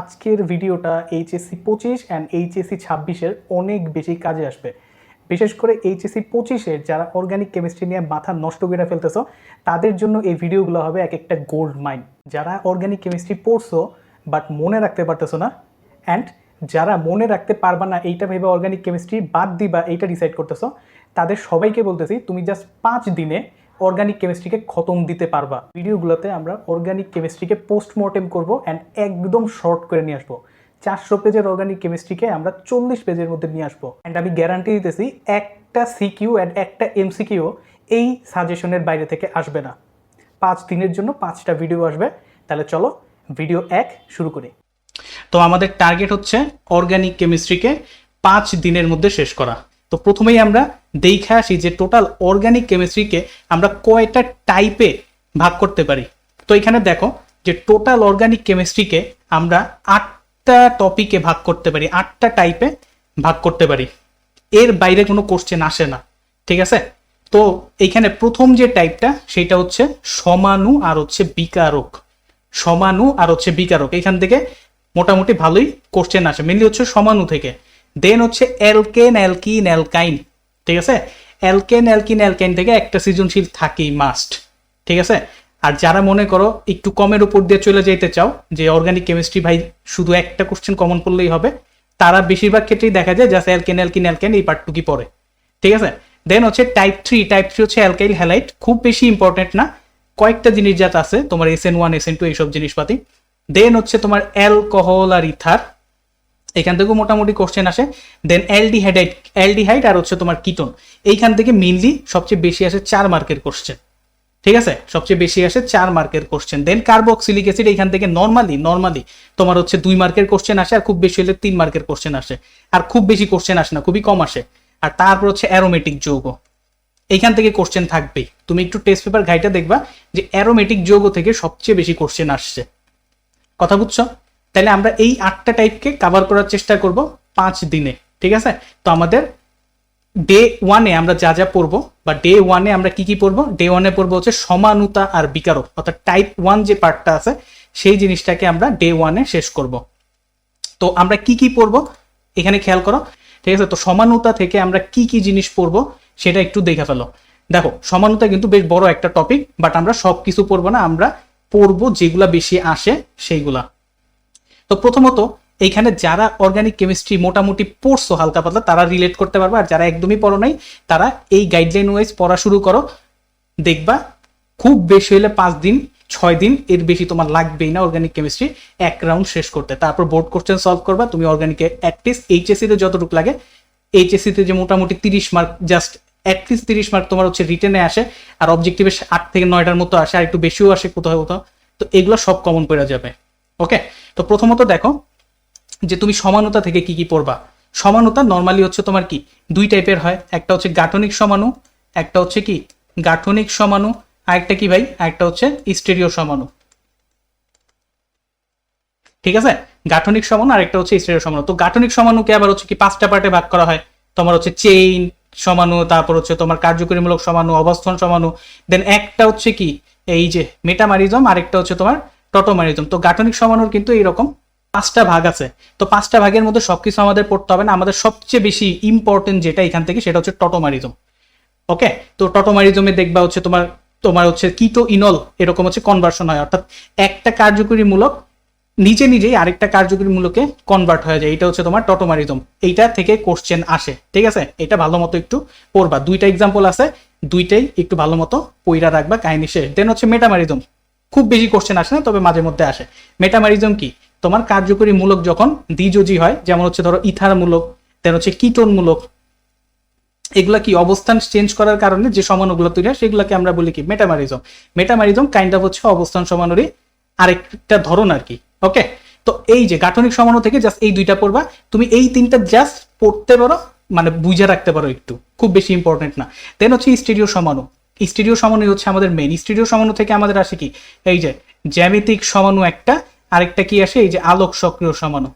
আজকের ভিডিওটা এইচএসসি পঁচিশ অ্যান্ড এইচএসসি ছাব্বিশের অনেক বেশি কাজে আসবে। বিশেষ করে এইচএসসি পঁচিশের যারা অর্গানিক কেমিস্ট্রি নিয়ে মাথা নষ্ট করে ফেলতেছো, তাদের জন্য এই ভিডিওগুলো হবে এক একটা গোল্ড মাইন যারা অর্গানিক কেমিস্ট্রি পড়ছো বাট মনে রাখতে পারতেছো না অ্যান্ড যারা মনে রাখতে পারবা না এইটা ভেবে অর্গানিক কেমিস্ট্রি বাদ দিবা, এইটা ডিসাইড করতেছো, তাদের সবাইকে বলতেছি, তুমি জাস্ট পাঁচ দিনে অর্গানিক কেমিস্ট্রিকে খতম দিতে পারবা। ভিডিওগুলোতে আমরা অর্গানিক কেমিস্ট্রিকে পোস্টমর্টেম করব অ্যান্ড একদম শর্ট করে নিয়ে আসব। চারশো পেজের অর্গানিক কেমিস্ট্রিকে আমরা চল্লিশ পেজের মধ্যে নিয়ে আসব। অ্যান্ড আমি গ্যারান্টি দিতেছি, একটা সিকিউ অ্যান্ড একটা এমসিকিউ এই সাজেশনের বাইরে থেকে আসবে না। পাঁচ দিনের জন্য পাঁচটা ভিডিও আসবে। তাহলে চলো ভিডিও এক শুরু করি। তো আমাদের টার্গেট হচ্ছে অর্গানিক কেমিস্ট্রিকে পাঁচ দিনের মধ্যে শেষ করা। তো প্রথমেই আমরা দেখে আসি যে টোটাল অর্গানিক কেমিস্ট্রিকে আমরা কয়টা টাইপে ভাগ করতে পারি। তো এখানে দেখো যে টোটাল অর্গানিক কেমিস্ট্রিকে আমরা আটটা টপিকে ভাগ করতে পারি, আটটা টাইপে ভাগ করতে পারি। এর বাইরে কোনো কোশ্চেন আসে না, ঠিক আছে? তো এইখানে প্রথম যে টাইপটা সেটা হচ্ছে সমানু আর হচ্ছে বিকারক। সমানু আর হচ্ছে বিকারক, এখান থেকে মোটামুটি ভালোই কোশ্চেন আসে মেনলি হচ্ছে সমানু থেকে। দেন হচ্ছে অ্যালকেন অ্যালকিন অ্যালকাইন ঠিক আছে? অ্যালকেন অ্যালকিন অ্যালকাইন থেকে একটা সৃজনশীল থাকেই মাস্ট ঠিক আছে? আর যারা মনে করো একটু কমের উপর দিয়ে চলে যেতে চাও, যে অর্গানিক কেমিস্ট্রি ভাই শুধু একটা কোশ্চেন কমন পড়লেই হবে, তারা বেশিরভাগ ক্ষেত্রেই দেখা যায় জাস্ট অ্যালকেন অ্যালকিন অ্যালকাইন এই পার্টটুকি পড়ে, ঠিক আছে? দেন হচ্ছে টাইপ থ্রি টাইপ থ্রি হচ্ছে অ্যালকাইল হ্যালাইট খুব বেশি ইম্পর্টেন্ট না, কয়েকটা জিনিস যাতে আছে, তোমার S N one S N two এইসব জিনিসপাতি। দেন হচ্ছে তোমার অ্যালকোহল আর ইথার এখান থেকেও মোটামুটি কোশ্চেন আসে। দেন অ্যালডিহাইড অ্যালডিহাইড আর হচ্ছে তোমার কিটোন এইখান থেকে মেইনলি সবচেয়ে বেশি আসে চার মার্কের কোশ্চেন ঠিক আছে? সবচেয়ে বেশি আসে চার মার্কের কোশ্চেন দেন কার্বক্সিলিক অ্যাসিড এখান থেকে নর্মালি নর্মালি তোমার হচ্ছে দুই মার্কের কোশ্চেন আসে আর খুব বেশি হলে তিন মার্কের কোশ্চেন আসে। আর খুব বেশি কোশ্চেন আসে না, খুবই কম আসে। আর তারপর হচ্ছে অ্যারোমেটিক যৌগ। এইখান থেকে কোশ্চেন থাকবেই। তুমি একটু টেস্ট পেপার ঘাইটা দেখবা যে অ্যারোমেটিক যৌগ থেকে সবচেয়ে বেশি কোশ্চেন আসছে। কথা বুঝছ? তাহলে আমরা এই আটটা টাইপকে কাভার করার চেষ্টা করব পাঁচ দিনে, ঠিক আছে? তো আমাদের ডে ওয়ানে আমরা যা যা পড়ব বা ডে ওয়ানে আমরা কি কি পড়ব? ডে ওয়ানে পড়ব হচ্ছে সমানুতা আর বিকারক, অর্থাৎ টাইপ ওয়ান যে পার্টটা আছে, সেই জিনিসটাকে আমরা ডে ওয়ানে শেষ করব। তো আমরা কি কি পড়ব? এখানে খেয়াল করো, ঠিক আছে? তো সমানুতা থেকে আমরা কি কি জিনিস পড়ব, সেটা একটু দেখে ফেলো। দেখো, সমানুতা কিন্তু বেশ বড় একটা টপিক বাট আমরা সব কিছু পড়ব না, আমরা পড়ব যেগুলা বেশি আসে সেইগুলা। তো প্রথমত, এইখানে যারা অর্গানিক কেমিস্ট্রি মোটামুটি পড়ছো হালকা পাতলা, তারা রিলেট করতে পারবে। আর যারা একদমই পড়ো নাই, তারা এই গাইডলাইন ওয়াইজ পড়া শুরু করো। দেখবা, খুব বেশি হলে পাঁচ দিন, ছয় দিন, এর বেশি তোমার লাগবেই না অর্গানিক কেমিস্ট্রি এক রাউন্ড শেষ করতে। তারপর বোর্ড কোশ্চেন সলভ করবা, তুমি অর্গানিকে অ্যাটলিস্ট এইচএসসি তে যতটুকু লাগে এইচএসসি তে যে মোটামুটি তিরিশ মার্ক জাস্ট অ্যাটলিস্ট তিরিশ মার্ক তোমার হচ্ছে রিটেনে আসে, আর অবজেক্টিভে আট থেকে নয়টার মতো আসে, আর একটু বেশিও আসে কোথাও কোথাও। তো এগুলো সব কমন পড়ে যাবে। ওকে তো প্রথমত দেখো যে তুমি সমানতা থেকে কি কি পড়বা? সমানতা নর্মালি হচ্ছে তোমার কি? দুই টাইপের হয়। একটা হচ্ছে গাঠনিক সমানু, একটা হচ্ছে কি? গাঠনিক সমানু, আরেকটা কি ভাই? আরেকটা হচ্ছে স্টেরিও সমানু। ঠিক আছে? গাঠনিক সমানু, আরেকটা হচ্ছে স্টেরিও সমানু। তো গাঠনিক সমানুকে আবার হচ্ছে কি পাঁচটা পার্টে ভাগ করা হয়। তোমার হচ্ছে চেইন সমানু, তারপর হচ্ছে তোমার কার্যকরীমূলক সমানু, অবস্থান সমানু। দেন একটা হচ্ছে কি? এই যে মেটামারিজম আরেকটা হচ্ছে তোমার টটোমারিজম তো গাঠনিক সমানুর কিন্তু এইরকম পাঁচটা ভাগ আছে। তো পাঁচটা ভাগের মধ্যে সবকিছু আমাদের পড়তে হবে না। আমাদের সবচেয়ে বেশি ইম্পর্টেন্ট যেটা এখান থেকে সেটা হচ্ছে টটোমারিজম ওকে তো টটোমারিজমে দেখবা হচ্ছে তোমার তোমার হচ্ছে কিটো ইনল এরকম হচ্ছে কনভার্সন হয়। অর্থাৎ একটা কার্যকরীমূলক নিজে নিজেই আরেকটা কার্যকরীমূলকে কনভার্ট হয়ে যায়। এটা হচ্ছে তোমার টটোমারিজম এইটা থেকে কোশ্চেন আসে। ঠিক আছে? এটা ভালো মতো একটু পড়বা। দুইটা এক্সাম্পল আছে। দুইটাই একটু ভালো মতো পইরা রাখবা কাহিনী শেষ। দেন হচ্ছে মেটামারিজম খুব বেশি কোশ্চেন আসে না, তবে মাঝে মধ্যে আসে। মেটামারিজম কি? তোমার কার্যকরী মূলক যখন দ্বিযোজি হয়, যেমন হচ্ছে ধরো ইথার মূলক দেন হচ্ছে কিটোন মূলক, এগুলা কি অবস্থান চেঞ্জ করার কারণে যে সমানুগুলো তৈরি হয়, সেগুলোকে আমরা বলি কি? মেটামারিজম মেটামারিজম কাইন্ড অফ হচ্ছে অবস্থান সমানুরই আরেকটা ধরন আর কি ওকে তো এই যে গাঠনিক সমানু থেকে জাস্ট এই দুইটা পড়বা, তুমি এই তিনটা জাস্ট পড়তে পারো মানে বুঝে রাখতে পারো একটু, খুব বেশি ইম্পর্টেন্ট না। দেন হচ্ছে স্টেডিও সমানু। স্টেডিও সমানু হচ্ছে আমাদের মেন স্টেডিও সমানু থেকে আমাদের আসে কি? এই যে জ্যামিতিক সমানু একটা, আরেকটা কি আসে? এই যে আলোক সক্রিয় সমানু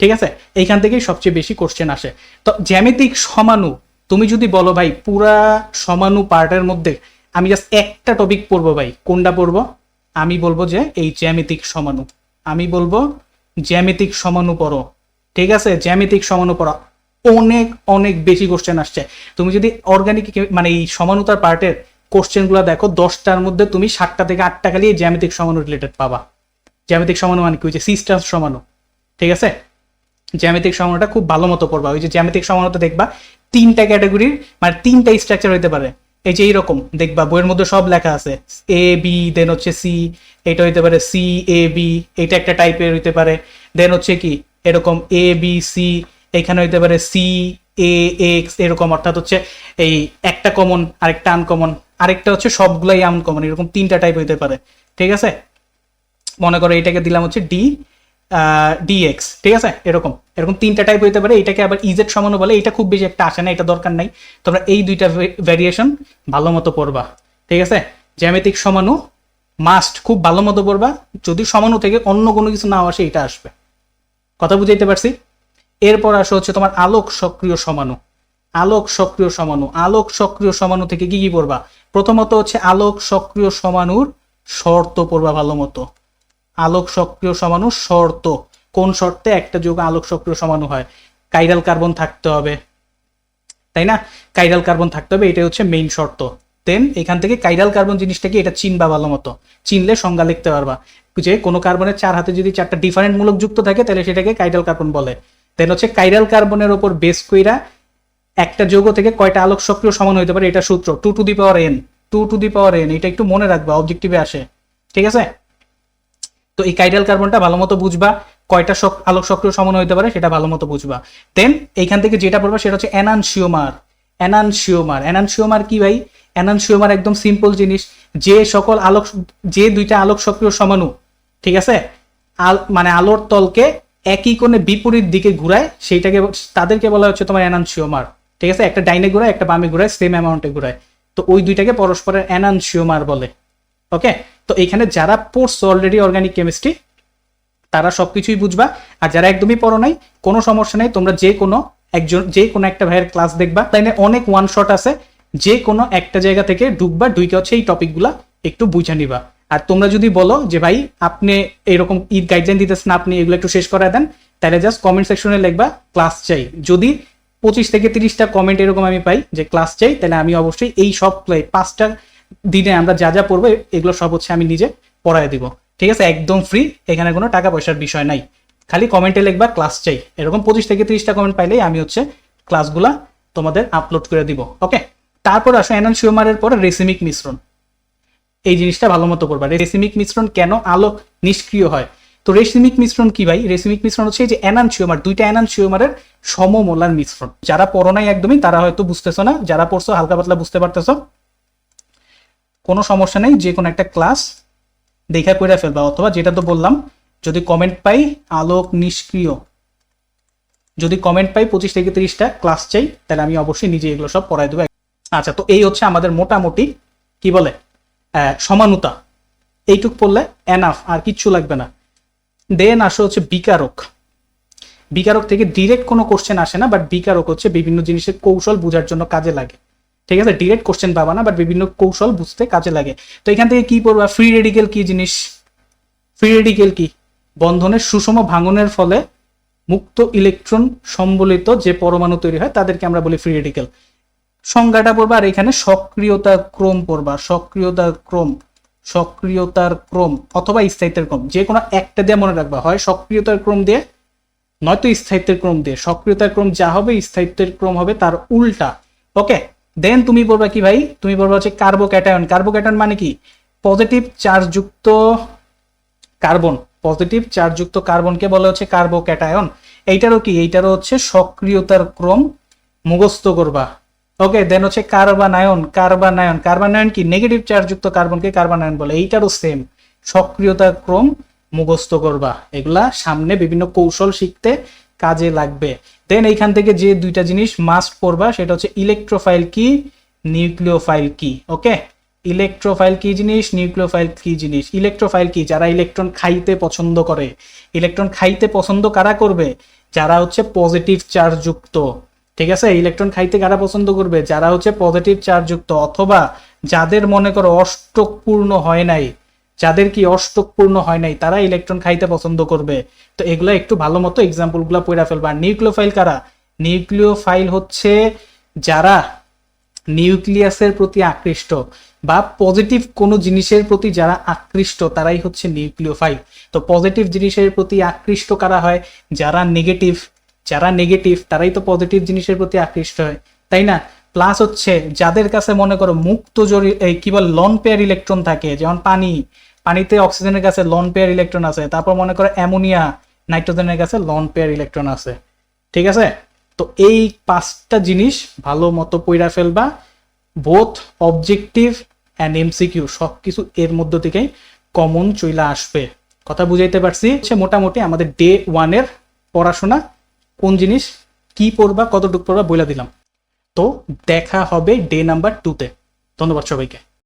ঠিক আছে? এইখান থেকেই সবচেয়ে বেশি কোশ্চেন আসে। তো জ্যামিতিক সমানু, তুমি যদি বলো ভাই পুরা সমানু পার্টের মধ্যে আমি জাস্ট একটা টপিক পড়ব ভাই, কোনটা পড়ব? আমি বলব যে এই জ্যামিতিক সমানু। আমি বলব জ্যামিতিক সমানু পড়ো। ঠিক আছে? জ্যামিতিক সমানুপর অনেক অনেক বেশি কোশ্চেন আসছে। তুমি যদি অর্গানিক মানে এই সমানুতার পার্টের কোশ্চেনগুলো দেখো, দশটার মধ্যে তুমি সাতটা থেকে আটটা খালি জ্যামিতিক সমানু রিলেটেড পাবা। জ্যামিতিক সমানু মানে কি? হচ্ছে সিস্টার সমানু। ঠিক আছে? জ্যামিতিক সমানুটা খুব ভালো মতো পড়বা ওই যে জ্যামিতিক সমানুতা দেখবা, তিনটা ক্যাটাগরির মানে তিনটা স্ট্রাকচার হইতে পারে। এই যে এইরকম, দেখবা বইয়ের মধ্যে সব লেখা আছে। এ বি দেন হচ্ছে সি এটা হইতে পারে সি এ বি এটা একটা টাইপের হইতে পারে। দেন হচ্ছে কি? এরকম এ বি সি এখানে হইতে পারে সি এ এক্স এরকম, অর্থাৎ হচ্ছে এই একটা কমন আরেকটা আনকমন আরেকটা হচ্ছে সবগুলাই আনকমন এরকম তিনটা টাইপ হইতে পারে, ঠিক আছে? মনে করো এটাকে দিলাম হচ্ছে ডি ডিএক্স ঠিক আছে? এরকম এরকম তিনটা টাইপ হইতে পারে, এটাকে আবার ইজেড সমানও বলে, এটা খুব বেশি একটা আসে না, এটা দরকার নাই, তোমরা এই দুইটা ভ্যারিয়েশন ভালো মতো পড়বা, ঠিক আছে? জ্যামিতিক সমানু মাস্ট খুব ভালো মতো পড়বা, যদি সমানু থেকে অন্য কোনো কিছু না আসে, এটা আসবে। কথা বুঝাইতে পারছি? এরপর আসে হচ্ছে তোমার আলোক সক্রিয় সমানু। আলোক সক্রিয় সমানু। আলোক সক্রিয় সমানু থেকে কি কি পড়বা? প্রথমত হচ্ছে আলোক সক্রিয় সমানুর শর্ত পড়বা ভালো মতো। আলোক সক্রিয় সমানু শর্ত। কোন শর্তে? একটা যোগ আলোক সক্রিয় সমানু হয়। কাইরাল কার্বন থাকতে হবে। তাই না? কাইরাল কার্বন থাকতে হবে, এটাই হচ্ছে মেইন শর্ত। দেন এখান থেকে কাইরাল কার্বন জিনিসটা কি এটা চিনবা ভালো মতো। চিনলে সংজ্ঞা লিখতে পারবা। যে কোনো কার্বনের চার হাতে যদি চারটা ডিফারেন্ট মূলক যুক্ত থাকে, তাহলে সেটাকে কাইরাল কার্বন বলে। দেন হচ্ছে কাইরাল কার্বনের ওপর বেস কইরা একটা যৌগ থেকে কয়টা আলোক সক্রিয় সমান হইতে পারে? এটা সূত্র। Two to the power n two to the power n এটা একটু মনে রাখবা অবজেক্টিভে আসে। ঠিক আছে? তো এই কাইরাল কার্বনটা ভালো মতো বুঝবা, কয়টা আলোক সক্রিয় সমান হইতে পারে সেটা ভালো মতো বুঝবা। দেন এইখান থেকে যেটা পড়বা সেটা হচ্ছে অ্যানানশিওমার অ্যানানশিওমার অ্যানানশিওমার কি ভাই? অ্যানানশিওমার একদম সিম্পল জিনিস। যে সকল আলোক, যে দুইটা আলোক সক্রিয় সমাণু ঠিক আছে? মানে আলোর তলকে একই কোণে বিপরীত দিকে ঘুরায়, সেইটাকে তাদেরকে বলা হচ্ছে তোমার অ্যানানশিওমার ঠিক আছে? একটা ডাইনে ঘুরায়, একটা বামে ঘুরায় সেম অ্যামাউন্টে ঘুরায়। তো ওই দুইটাকে পরস্পরের অ্যানানশিওমার বলে। ওকে তো এখানে যারা পড়ছো অলরেডি অর্গানিক কেমিস্ট্রি তারা সব কিছুই বুঝবা। আর যারা একদমই পড়ো নাই, কোনো সমস্যা নেই, তোমরা যে কোনো একজন, যে কোনো একটা ভাইয়ের ক্লাস দেখবা। তাই অনেক ওয়ান শট আছে। যে কোনো একটা জায়গা থেকে ঢুকবা ঢুকে হচ্ছে এই টপিকগুলা একটু বুঝে নিবা। আর তোমরা যদি বলো যে ভাই, আপনি এরকম ঈদ গাইডলাইন দিতেছেন, আপনি এগুলো একটু শেষ করে দেন, তাহলে জাস্ট কমেন্ট সেকশনে লিখবা, ক্লাস চাই। যদি পঁচিশ থেকে তিরিশটা কমেন্ট এরকম আমি পাই যে, ক্লাস চাই, তাহলে আমি অবশ্যই এই সব পাঁচটা দিনে আমরা যা যা পড়ব, এগুলো সব হচ্ছে আমি নিজে পড়ায় দিব। ঠিক আছে? একদম ফ্রি এখানে কোনো টাকা পয়সার বিষয় নাই। খালি কমেন্টে লিখবা, ক্লাস চাই। এরকম পঁচিশ থেকে তিরিশটা কমেন্ট পাইলেই আমি হচ্ছে ক্লাসগুলা তোমাদের আপলোড করে দিব। ওকে তারপর আসো অ্যানানশিওমারের পরে রেসিমিক মিশ্রণ এই জিনিসটা ভালো মতো করবা। রেসিমিক মিশ্রণ কেন আলো নিষ্ক্রিয় হয়? তো রেসিমিক মিশ্রণ কি ভাই? রেসিমিক মিশ্রণ হচ্ছে যে অ্যানানশিওমার দুইটা অ্যানানশিওমারের সমমোলার মিশ্রণ। যারা পড়ো নাই একদমই, তারা হয়তো বুঝতেছো না, যারা পড়ছো হালকা পাতলা বুঝতে পারতেছো। কোনো সমস্যা নেই, যে কোনো একটা ক্লাস দেখা করে ফেলবা, অথবা যেটা তো বললাম, যদি কমেন্ট পাই আলোক নিষ্ক্রিয়। যদি কমেন্ট পাই, পঁচিশ থেকে তিরিশটা ক্লাস চাই, তাহলে আমি অবশ্যই নিজে এগুলো সব পড়াই দেবো। আচ্ছা তো এই হচ্ছে আমাদের মোটামুটি, কি বলে? সমানুতা। এইটুক পড়লে এনাফ আর কিচ্ছু লাগবে না। দেন আসে হচ্ছে বিকারক। বিকারক থেকে ডিরেক্ট কোনো কোশ্চেন আসে না বাট বিকারক হচ্ছে বিভিন্ন জিনিসের কৌশল বোঝার জন্য কাজে লাগে। ঠিক আছে? ডিরেক্ট কোশ্চেন পাবা না বাট বিভিন্ন কৌশল বুঝতে কাজে লাগে। তো এখান থেকে কি পড়বা? ফ্রি রেডিকেল কি জিনিস? ফ্রি রেডিকেল কি? বন্ধনের সুষম ভাঙনের ফলে মুক্ত ইলেকট্রন সম্বলিত যে পরমাণু তৈরি হয়, তাদেরকে আমরা বলি ফ্রি রেডিকেল সংজ্ঞাটা পড়বা, আর এখানে সক্রিয়তার ক্রম পড়বা সক্রিয়তার ক্রম সক্রিয়তার ক্রম অথবা স্থায়িত্বের ক্রম। যে কোনো একটা দিয়ে মনে রাখবা, হয় সক্রিয়তার ক্রম দিয়ে, নয়তো স্থায়িত্বের ক্রম দিয়ে। সক্রিয়তার ক্রম যা হবে, স্থায়িত্বের ক্রম হবে তার উল্টা। ওকে? দেন তুমি বলবা কি ভাই? তুমি বলবা হচ্ছে কার্বোক্যাটায়ন কার্বোক্যাটায়ন মানে কি? পজিটিভ চার্জযুক্ত কার্বন পজিটিভ চার্জযুক্ত কার্বনকে বলা হচ্ছে কার্বোক্যাটায়ন এইটারও কি? এইটারও হচ্ছে সক্রিয়তার ক্রম মুখস্থ করবা। ওকে দেন হচ্ছে কার্বানায়ন কার্বানায়ন কার্বানায়ন কি? নেগেটিভ চার্জযুক্ত কার্বনকে কার্বানায়ন বলে। এইটারও সেম সক্রিয়তার ক্রম মুখস্থ করবা। এগুলা সামনে বিভিন্ন কৌশল শিখতে কাজে লাগবে। দেন এইখান থেকে যে দুইটা জিনিস মাস্ট পড়বা, সেটা হচ্ছে ইলেকট্রোফাইল কি নিউক্লিওফাইল কি। ওকে ইলেকট্রোফাইল কি জিনিস নিউক্লিওফাইল কি জিনিস? ইলেকট্রোফাইল কি? যারা ইলেকট্রন খাইতে পছন্দ করে। ইলেকট্রন খাইতে পছন্দ কারা করবে? যারা হচ্ছে পজিটিভ চার্জ যুক্ত। ঠিক আছে? ইলেকট্রন খাইতে কারা পছন্দ করবে? যারা হচ্ছে পজিটিভ চার্জ যুক্ত, অথবা যাদের মনে করো অষ্টক পূর্ণ হয় নাই, যাদের কি অষ্টকপূর্ণ হয় নাই, তারা ইলেকট্রন খাইতে পছন্দ করবে। তো এগুলো একটু ভালো মতো এক্সাম্পলগুলো পড়া ফেলবা। নিউক্লিওফাইল কারা? নিউক্লিওফাইল হচ্ছে যারা নিউক্লিয়াসের প্রতি আকৃষ্ট বা পজিটিভ কোনো জিনিসের প্রতি যারা আকৃষ্ট, তারাই হচ্ছে নিউক্লিওফাইল। তো পজিটিভ জিনিসের প্রতি আকৃষ্ট কারা হয়? যারা নেগেটিভ যারা নেগেটিভ তারাই তো পজিটিভ জিনিসের প্রতি আকৃষ্ট হয়, তাই না? প্লাস হচ্ছে, যাদের কাছে মনে করো মুক্ত জরি, এই কি বল লন পেয়ার ইলেকট্রন থাকে, যেমন পানি, পানিতে অক্সিজেনের কাছে লন পেয়ার ইলেকট্রন আছে, তারপর মনে করো অ্যামোনিয়া নাইট্রোজেনের কাছে লন পেয়ার ইলেকট্রন আছে, ঠিক আছে? তো এই পাঁচটা জিনিস ভালো মতো পইরা ফেলবা বোথ অবজেক্টিভ অ্যান্ড এমসিকিউ সব কিছু এর মধ্য থেকেই কমন চইলা আসবে। কথা বুঝাইতে পারছি সে মোটামুটি আমাদের ডে ওয়ানের পড়াশোনা কোন জিনিস, কি পড়বা, কতটুকু পড়বা, বইলা দিলাম। তো দেখা হবে ডে নাম্বার টুতে ধন্যবাদ সবাইকে।